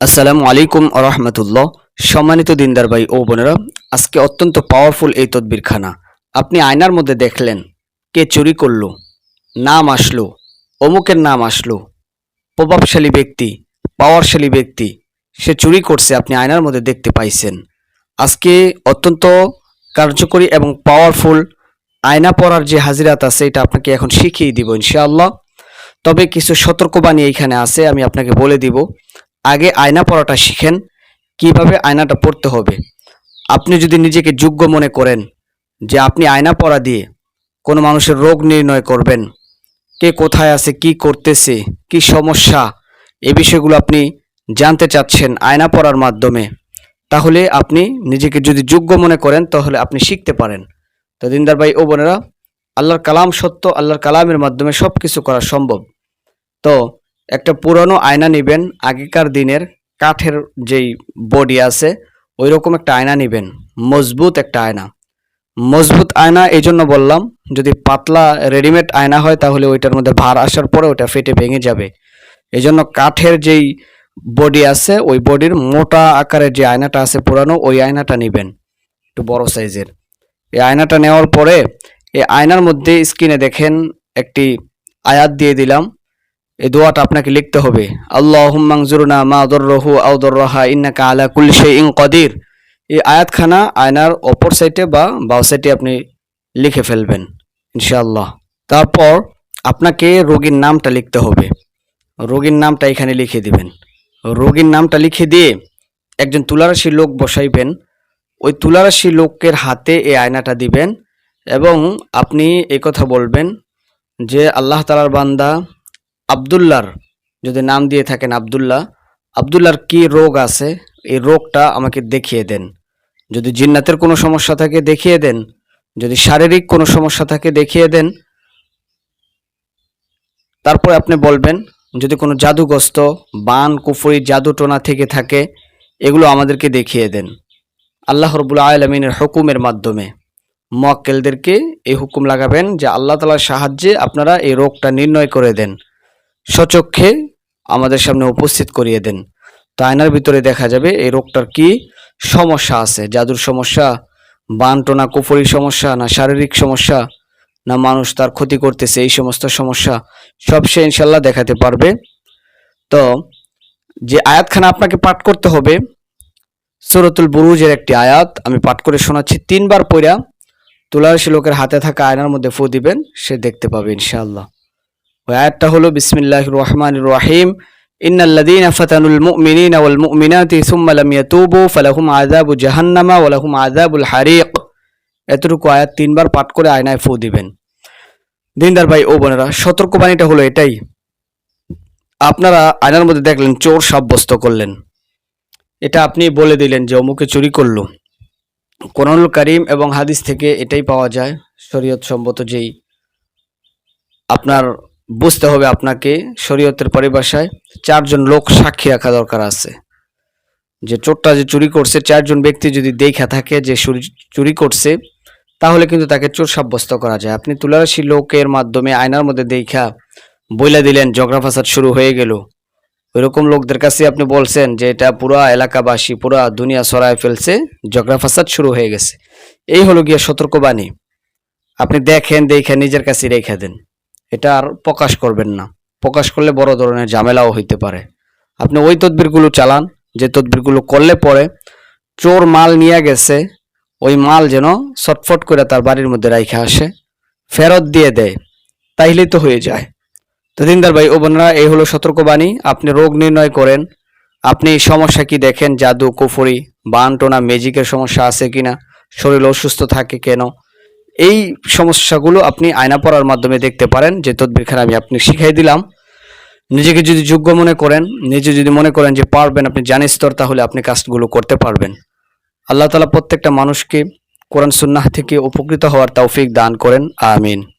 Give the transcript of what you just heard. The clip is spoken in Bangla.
আসসালামু আলাইকুম রহমতুল্লাহ। সম্মানিত দিনদার ভাই ও বোনেরা, আজকে অত্যন্ত পাওয়ারফুল এই তদবিরখানা। আপনি আয়নার মধ্যে দেখলেন, কে চুরি করল, নাম আসলো, অমুকের নাম আসলো, প্রভাবশালী ব্যক্তি পাওয়ারশালী ব্যক্তি, সে চুরি করছে, আপনি আয়নার মধ্যে দেখতে পাইছেন। আজকে অত্যন্ত কার্যকরী এবং পাওয়ারফুল আয়না পড়ার যে হাজিরাত আছে, এটা আপনাকে এখন শিখিয়ে দিব ইনশাআল্লাহ। তবে কিছু সতর্কবাণী এইখানে আছে, আমি আপনাকে বলে দিব। আগে আয়না পড়াটা শিখেন, কীভাবে আয়নাটা পড়তে হবে। আপনি যদি নিজেকে যোগ্য মনে করেন যে আপনি আয়না পড়া দিয়ে কোনো মানুষের রোগ নির্ণয় করবেন, কে কোথায় আছে, কি করতেছে, কি সমস্যা, এ বিষয়গুলো আপনি জানতে চাচ্ছেন আয়না পড়ার মাধ্যমে, তাহলে আপনি নিজেকে যদি যোগ্য মনে করেন, তাহলে আপনি শিখতে পারেন। তো দিনদার ভাই ও বোনেরা, আল্লাহর কালাম সত্য, আল্লাহর কালামের মাধ্যমে সব কিছু করা সম্ভব। তো একটা পুরনো আয়না নেবেন, আগেকার দিনের কাঠের যেই বডি আছে ওই রকম একটা আয়না নেবেন, মজবুত একটা আয়না। মজবুত আয়না এই জন্য বললাম, যদি পাতলা রেডিমেড আয়না হয় তাহলে ওইটার মধ্যে ভার আসার পরে ওটা ফেটে ভেঙে যাবে। এই জন্য কাঠের যেই বডি আছে, ওই বডির মোটা আকারের যে আয়নাটা আছে পুরানো, ওই আয়নাটা নেবেন, একটু বড় সাইজের। এই আয়নাটা নেওয়ার পরে, এই আয়নার মধ্যে স্ক্রিনে দেখেন একটি আয়াত দিয়ে দিলাম এই দোয়াটা আপনাকে লিখতে হবে। আল্লাহ হুম্মাংজুরনা মা দর্রহু আউদর্রহা ইন্নাকা আলা শাইইন কদির। এই আয়াতখানা আয়নার অপর সাইডে বা বাও সাইডে আপনি লিখে ফেলবেন, ইনশাআল্লাহ। তারপর আপনাকে রোগীর নামটা লিখতে হবে। রোগীর নামটা এখানে লিখে দিবেন। রোগীর নামটা লিখে দিয়ে একজন তুলারাশি লোক বসাইবেন। ওই তুলারাশি লোকের হাতে এই আয়নাটা দিবেন এবং আপনি এই কথা বলবেন যে, আল্লাহ তালার বান্দা আবদুল্লার, যদি নাম দিয়ে থাকেন আবদুল্লাহ আবদুল্লার কি রোগ আছে? এই রোগটা আমাকে দেখিয়ে দেন। যদি জিন্নাতের কোনো সমস্যা থাকে, দেখিয়ে দেন। যদি শারীরিক কোনো সমস্যা থাকে, দেখিয়ে দেন। তারপরে আপনি বলবেন, যদি কোনো জাদুগ্রস্ত, বান, কুফরি, জাদু টোনা থেকে থাকে, এগুলো আমাদেরকে দেখিয়ে দেন। আল্লাহ রবুল আলমিনের হুকুমের মাধ্যমে। মোয়াক্কেলদেরকে এই হুকুম লাগাবেন যে আল্লাহ তালার সাহায্যে আপনারা এই রোগটা নির্ণয় করে দেন। সচক্ষে আমাদের সামনে উপস্থিত করিয়ে দেন। তো আয়নার ভিতরে দেখা যাবে এই রোগটার কি সমস্যা আছে। জাদুর সমস্যা বানটোনা কুফরির সমস্যা, না শারীরিক সমস্যা, না মানুষ তার ক্ষতি করতেছে, এই সমস্ত সমস্যা সব সে ইনশাল্লাহ দেখাতে পারবে। তো যে আয়াতখানা আপনাকে পাঠ করতে হবে, সুরতুল বুরুজের একটি আয়াত, আমি পাঠ করে শোনাচ্ছি। তিনবার পইরা তুলারাশি লোকের হাতে থাকা আয়নার মধ্যে ফু দিবেন, সে দেখতে পাবে ইনশাআল্লাহ ওই আয়াতটা হলো বিসমিল্লাহ রহমান রহিম। ইন্নাল্লাযীনা ফাতানুল মুমিনিনা ওয়াল মুমিনাতি সুম্মা লাম ইয়াতুবু ফালাহুম আযাবু জাহান্নামা ওয়া লাহুম আযাবুল হারিক। এতটুকু আয়াত তিনবার পাঠ করে আয়নায় ফু দিবেন। দিনদার ভাই, ও বোনেরা, সতর্কবাণীটা হলো এটাই। আপনারা আয়নার মধ্যে দেখলেন, চোর সাব্যস্ত করলেন। এটা আপনি বলে দিলেন যে অমুকে চুরি করল। কোরআনুল করিম এবং হাদিস থেকে এটাই পাওয়া যায় শরীয়ত সম্মত যেই আপনার বুঝতে হবে আপনাকে শরীয়তের পরিভাষায়, চারজন লোক সাক্ষী রাখা দরকার আছে। যে চোরটা যে চুরি করছে, চারজন ব্যক্তি যদি দেখা থাকে যে চুরি- করছে, তাহলে কিন্তু তাকে চোর সাব্যস্ত করা যায়। আপনি তুলারাশি লোকের মাধ্যমে আয়নার মধ্যে দেখা বইলা দিলেন, ঝগড়া শুরু হয়ে গেল। ওইরকম লোকদের কাছে আপনি বলছেন যে এটা পুরা এলাকাবাসী, পুরা দুনিয়া সরায় ফেলছে, ঝগড়া শুরু হয়ে গেছে। এই হলো গিয়ে সতর্কবাণী। আপনি দেখেন, দেখে নিজের কাছে রেখে দেন। এটা আর প্রকাশ করবেন না। প্রকাশ করলে বড় ধরনের ঝামেলাও হইতে পারে। আপনি ওই তদবিরগুলো চালান, যে তদবিরগুলো করলে পরে চোর মাল নিয়ে গেছে, ওই মাল যেন ছটফট করে তার বাড়ির মধ্যে রাইখে আসে, ফেরত দিয়ে দেয়, তাইলেই তো হয়ে যায়। তো দিনদার ভাই ও বোনেরা, এই হলো সতর্কবাণী। আপনি রোগ নির্ণয় করেন, আপনি সমস্যা কি দেখেন? জাদু, কুফরি, বান, টোনা ম্যাজিকের সমস্যা আছে কিনা? শরীর অসুস্থ থাকে কেন? এই সমস্যাগুলো আপনি আয়না পড়ার মাধ্যমে দেখতে পারেন, যে তদবিরখানা আমি আপনি শিখাই দিলাম। নিজেকে যদি যোগ্য মনে করেন, নিজে যদি মনে করেন যে পারবেন, আপনি জানি স্তর, তাহলে আপনি কাজগুলো করতে পারবেন। আল্লাহ তালা প্রত্যেকটা মানুষকে কোরআন সুন্নাহ থেকে উপকৃত হওয়ার তৌফিক দান করেন, আমিন।